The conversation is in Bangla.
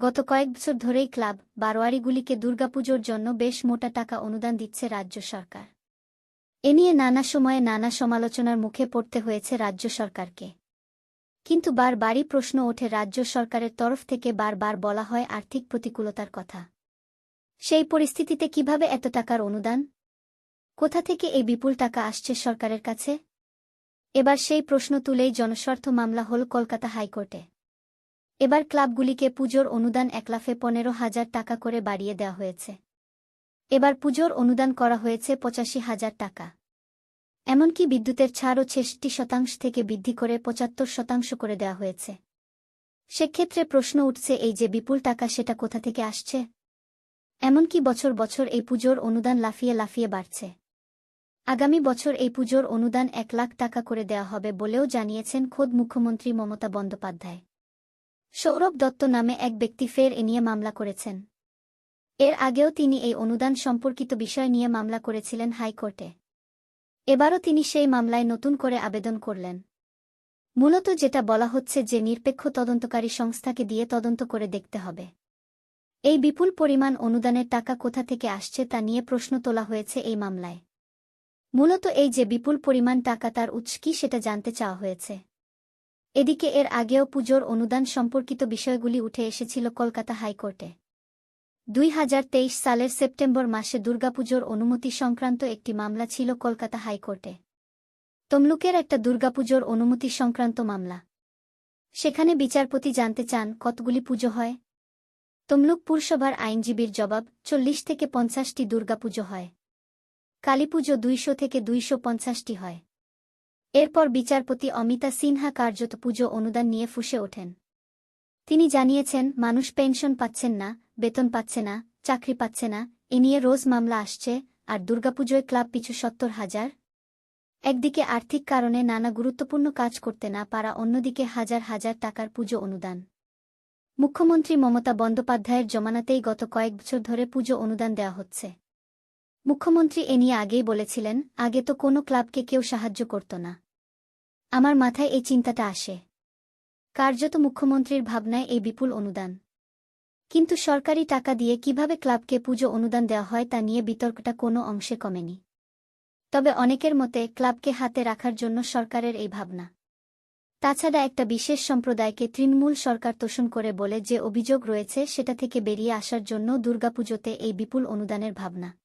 গত কয়েক বছর ধরেই ক্লাব বারোয়ারিগুলিকে দুর্গাপুজোর জন্য বেশ মোটা টাকা অনুদান দিচ্ছে রাজ্য সরকার। এ নিয়ে নানা সময়ে নানা সমালোচনার মুখে পড়তে হয়েছে রাজ্য সরকারকে। কিন্তু বারবারই প্রশ্ন ওঠে রাজ্য সরকারের তরফ থেকে বারবার বলা হয় আর্থিক প্রতিকূলতার কথা। সেই পরিস্থিতিতে কীভাবে এত টাকার অনুদান? কোথা থেকে এই বিপুল টাকা আসছে সরকারের কাছে? এবার সেই প্রশ্ন তুলেই জনস্বার্থ মামলা হল কলকাতা হাইকোর্টে। এবার ক্লাবগুলিকে পুজোর অনুদান একলাফে পনেরো হাজার টাকা করে বাড়িয়ে দেওয়া হয়েছে। এবার পুজোর অনুদান করা হয়েছে পঁচাশি হাজার টাকা। এমনকি বিদ্যুতের ছাড়ও ছেষট্টি শতাংশ থেকে বৃদ্ধি করে পঁচাত্তর শতাংশ করে দেওয়া হয়েছে। সেক্ষেত্রে প্রশ্ন উঠছে, এই যে বিপুল টাকা সেটা কোথা থেকে আসছে? এমনকি বছর বছর এই পুজোর অনুদান লাফিয়ে লাফিয়ে বাড়ছে। আগামী বছর এই পুজোর অনুদান এক লাখ টাকা করে দেওয়া হবে বলেও জানিয়েছেন খোদ মুখ্যমন্ত্রী মমতা বন্দ্যোপাধ্যায়। সৌরভ দত্ত নামে এক ব্যক্তি ফের এ নিয়ে মামলা করেছেন। এর আগেও তিনি এই অনুদান সম্পর্কিত বিষয় নিয়ে মামলা করেছিলেন হাইকোর্টে। এবারও তিনি সেই মামলায় নতুন করে আবেদন করলেন। মূলত যেটা বলা হচ্ছে যে নিরপেক্ষ তদন্তকারী সংস্থাকে দিয়ে তদন্ত করে দেখতে হবে। এই বিপুল পরিমাণ অনুদানের টাকা কোথা থেকে আসছে তা নিয়ে প্রশ্ন তোলা হয়েছে এই মামলায়। মূলত এই যে বিপুল পরিমাণ টাকা তার উৎস কি সেটা জানতে চাওয়া হয়েছে। এদিকে এর আগেও পুজোর অনুদান সম্পর্কিত বিষয়গুলি উঠে এসেছিল কলকাতা হাইকোর্টে। দুই হাজার তেইশ সালের সেপ্টেম্বর মাসে দুর্গাপুজোর অনুমতি সংক্রান্ত একটি মামলা ছিল কলকাতা হাইকোর্টে। তমলুকের একটা দুর্গাপুজোর অনুমতি সংক্রান্ত মামলা। সেখানে বিচারপতি জানতে চান, কতগুলি পুজো হয়? তমলুক পুরসভার আইনজীবীর জবাব, চল্লিশ থেকে পঞ্চাশটি দুর্গাপুজো হয়। কালীপুজো দুইশো থেকে দুইশো পঞ্চাশটি হয়। এরপর বিচারপতি অমিতা সিনহা কার্যত পুজো অনুদান নিয়ে ফুসে ওঠেন। তিনি জানিয়েছেন, মানুষ পেনশন পাচ্ছেন না, বেতন পাচ্ছে না, চাকরি পাচ্ছে না, এ নিয়ে রোজ মামলা আসছে, আর দুর্গাপুজোয় ক্লাব পিছু সত্তর হাজার। একদিকে আর্থিক কারণে নানা গুরুত্বপূর্ণ কাজ করতে না পারা অন্যদিকে হাজার হাজার টাকার পুজো অনুদান। মুখ্যমন্ত্রী মমতা বন্দ্যোপাধ্যায়ের জমানাতেই গত কয়েক বছর ধরে পুজো অনুদান দেওয়া হচ্ছে। মুখ্যমন্ত্রী এ নিয়ে আগেই বলেছিলেন, আগে তো কোনো ক্লাবকে কেউ সাহায্য করত না। আমার মাথায় এই চিন্তাটা আসে। কার্যত মুখ্যমন্ত্রীর ভাবনায় এই বিপুল অনুদান। কিন্তু সরকারি টাকা দিয়ে কীভাবে ক্লাবকে পুজো অনুদান দেওয়া হয় তা নিয়ে বিতর্কটা কোনো অংশে কমেনি। তবে অনেকের মতে ক্লাবকে হাতে রাখার জন্য সরকারের এই ভাবনা। তাছাড়া একটা বিশেষ সম্প্রদায়কে তৃণমূল সরকার তোষণ করে বলে যে অভিযোগ রয়েছে সেটা থেকে বেরিয়ে আসার জন্য দুর্গাপুজোতে এই বিপুল অনুদানের ভাবনা।